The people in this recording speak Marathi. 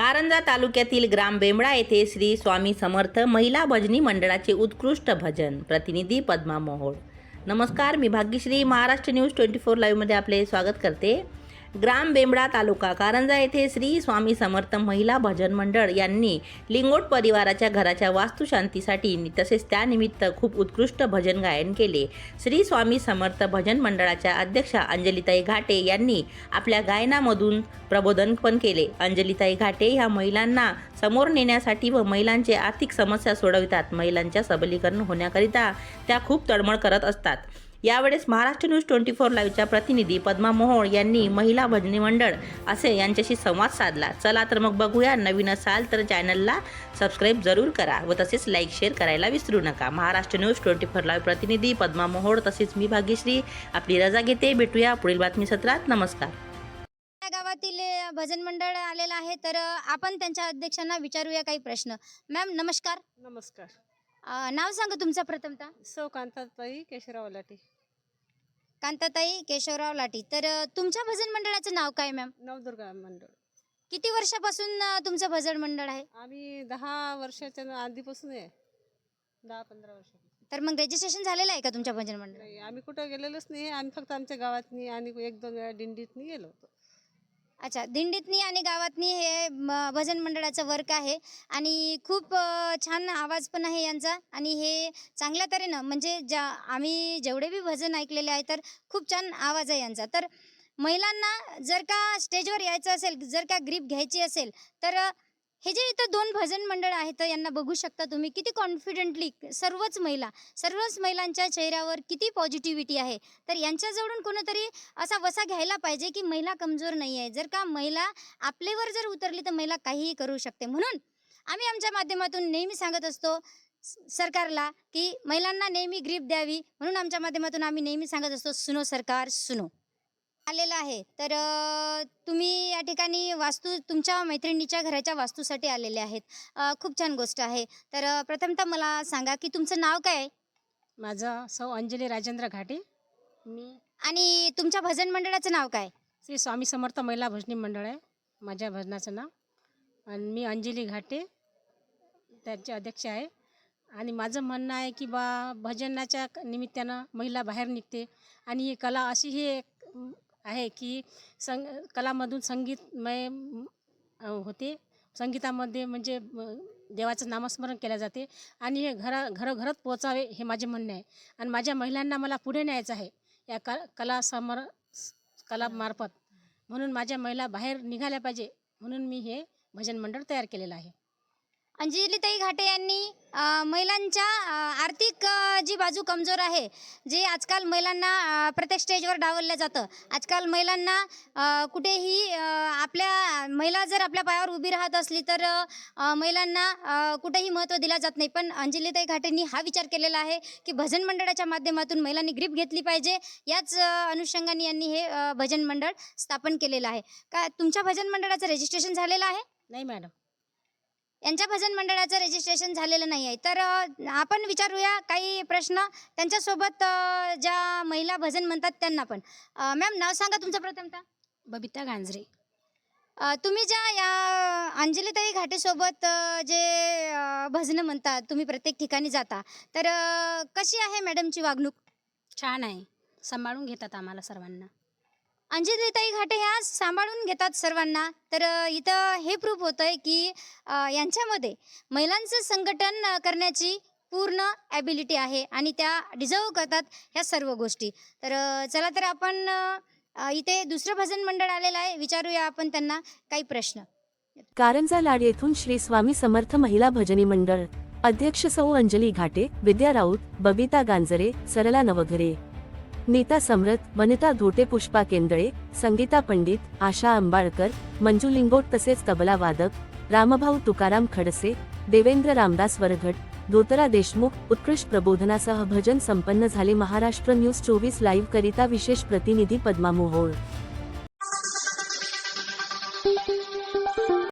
कारंजा तालुक्यातील ग्राम बेंबडा येथे श्री स्वामी समर्थ महिला भजनी मंडळाचे उत्कृष्ट भजन. प्रतिनिधी पद्मा मोहोळ. नमस्कार मी Bhagyashree. Maharashtra news twenty four लाईव्हमध्ये आपले स्वागत करते. ग्राम बेंबडा तालुका कारंजा येथे श्री स्वामी समर्थ महिला भजन मंडळ यांनी लिंगोट परिवाराच्या घराच्या वास्तुशांतीसाठी तसेच त्यानिमित्त खूप उत्कृष्ट भजन गायन केले. श्री स्वामी समर्थ भजन मंडळाच्या अध्यक्षा अंजलिताई घाटे यांनी आपल्या गायनामधून प्रबोधन पण केले. अंजलिताई घाटे ह्या महिलांना समोर नेण्यासाठी व महिलांचे आर्थिक समस्या सोडवितात. महिलांच्या सबलीकरण होण्याकरिता त्या खूप तळमळ करत असतात. यावेळेस महाराष्ट्र न्यूज ट्वेंटी फोर लाईव्हच्या प्रतिनिधी पद्मा मोहोळ यांनी महिला भजनी मंडळ असे यांच्याशी संवाद साधला. चला तर मग बघूया नवीन असाल तर चॅनलला सबस्क्राईब जरूर करा व तसेच लाईक शेअर करायला विसरू नका. Maharashtra news twenty four live प्रतिनिधी पद्मा मोहोळ तसेच मी भाग्यश्री. आपली रजा घेते. भेटूया पुढील बातमी सत्रात नमस्कार गावातील भजन मंडळ आलेलं आहे तर आपण त्यांच्या अध्यक्षांना विचारूया काही प्रश्न. मॅम नमस्कार. नमस्कार. अ, नाव सांगा तुमचं प्रथमतः. सौ कांताताई केशवराव लाटे कांताताई केशवराव लाटी तर अ, तुमच्या भजन मंडळाचं नाव काय मॅम? नवदुर्गा मंडळ. किती वर्षापासून अ, तुमचं भजन मंडळ आहे? आम्ही दहा वर्षाच्या आधीपासून आहे. दहा पंधरा वर्ष. तर मग रजिस्ट्रेशन झालेलं आहे का तुमच्या भजन मंडळ नाही आम्ही कुठं गेलेलोच नाही. आम्ही फक्त आमच्या गावातनी आणि एक दोन वेळा दिंडीतनी गेलो होतो. अच्छा दिंडीतनी आणि गावातनी हे म, भजन मंडळाचं वर्क आहे. आणि खूप अ, छान आवाज पण आहे यांचा. आणि हे चांगल्या तऱ्हेनं म्हणजे ज्या आम्ही जेवढे बी भजन ऐकलेले आहे तर खूप छान आवाज आहे यांचा. तर महिलांना जर का स्टेजवर यायचं असेल जर का ग्रीप घ्यायची असेल तर हे जे इथं दोन भजन मंडळ आहेत यांना बघू शकता तुम्ही किती कॉन्फिडेंटली सर्वच महिला सर्वच महिलांच्या चेहऱ्यावर किती पॉझिटिव्हिटी आहे. तर यांच्याजवळून कोणीतरी असा वसा घ्यायला पाहिजे की महिला कमजोर नाही आहे. जर का महिला आपल्यावर जर उतरली तर महिला काहीही करू शकते. म्हणून आम्ही आमच्या माध्यमातून नेहमी सांगत असतो सरकारला की महिलांना नेहमी ग्रीप द्यावी. म्हणून आमच्या माध्यमातून आम्ही नेहमी सांगत असतो सुनो सरकार सुनो. आलेलं आहे. तर तुम्ही या ठिकाणी वास्तू तुमच्या मैत्रिणीच्या घराच्या वास्तूसाठी आलेले आहेत. खूप छान गोष्ट आहे. तर प्रथमतः मला सांगा की तुमचं नाव काय आहे? माझं सौ अंजली राजेंद्र घाटे. मी आणि तुमच्या भजन मंडळाचं नाव काय? श्री स्वामी समर्थ महिला भजनी मंडळ आहे माझ्या भजनाचं नाव. आणि मी अंजली घाटे त्याचे अध्यक्ष आहे. आणि माझं म्हणणं आहे की बा भजनाच्या निमित्तानं महिला बाहेर निघते. आणि ही कला अशी ही एक आहे की संग कलामधून संगीतमय होते. संगीतामध्ये म्हणजे देवाचं नामस्मरण केलं जाते. आणि हे घरा घरोघरात पोचावे हे माझे म्हणणे आहे. आणि माझ्या महिलांना मला पुढे न्यायचं आहे या क कला समर कलामार्फत. म्हणून माझ्या महिला बाहेर निघाल्या पाहिजे. म्हणून मी हे भजन मंडळ तयार केलेलं आहे. अंजलीताई घाटे यांनी महिलांच्या आर्थिक जी बाजू कमजोर आहे जे आजकाल महिलांना प्रत्येक स्टेजवर डावललं जातं. आजकाल महिलांना कुठेही आपल्या महिला जर आपल्या पायावर उभी राहत असली तर महिलांना कुठेही महत्त्व दिलं जात नाही. पण अंजलीताई घाटेंनी हा विचार केलेला आहे की भजन मंडळाच्या माध्यमातून महिलांनी ग्रीप घेतली पाहिजे. याच अनुषंगाने यांनी हे भजन मंडळ स्थापन केलेलं आहे. का तुमच्या भजन मंडळाचं रजिस्ट्रेशन झालेलं आहे? नाही मॅडम यांच्या भजन मंडळाचं रजिस्ट्रेशन झालेलं नाही आहे. तर आपण विचारूया काही प्रश्न त्यांच्यासोबत ज्या महिला भजन म्हणतात त्यांना पण. मॅम नाव सांगा तुमचं प्रथमतः. बबिता गांजरे. तुम्ही ज्या या अंजलीताई घाटेसोबत जे भजनं म्हणतात तुम्ही प्रत्येक ठिकाणी जाता तर कशी आहे मॅडमची वागणूक? छान आहे. सांभाळून घेतात आम्हाला सर्वांना. अंजलीताई घाटे ह्या सांभाळून घेतात सर्वांना. तर इथं हे प्रूफ होतं आहे की यांच्यामध्ये महिलांचं संघटन करण्याची पूर्ण ॲबिलिटी आहे आणि त्या डिझर्व करतात ह्या सर्व गोष्टी. तर चला तर आपण इथे दुसरं भजन मंडळ आलेलं आहे. विचारूया आपण त्यांना काही प्रश्न. कारंजा लाड येथून श्री स्वामी समर्थ महिला भजनी मंडळ. अध्यक्ष सौ अंजली घाटे विद्या राऊत बबिता गांजरे सरला नवघरे. नीता समरथ वनिता धोटे पुष्पा केंदळे संगीता पंडित आशा अंबाळकर मंजू लिंगोट तसेच तबला वादक रामभाऊ तुकाराम खडसे देवेंद्र रामदास वरघट धोतरा देशमुख उत्कृष्ट प्रबोधनासह भजन संपन्न झाले महाराष्ट्र न्यूज चोवीस लाईव्ह करिता विशेष प्रतिनिधी पद्मा मोहोळ.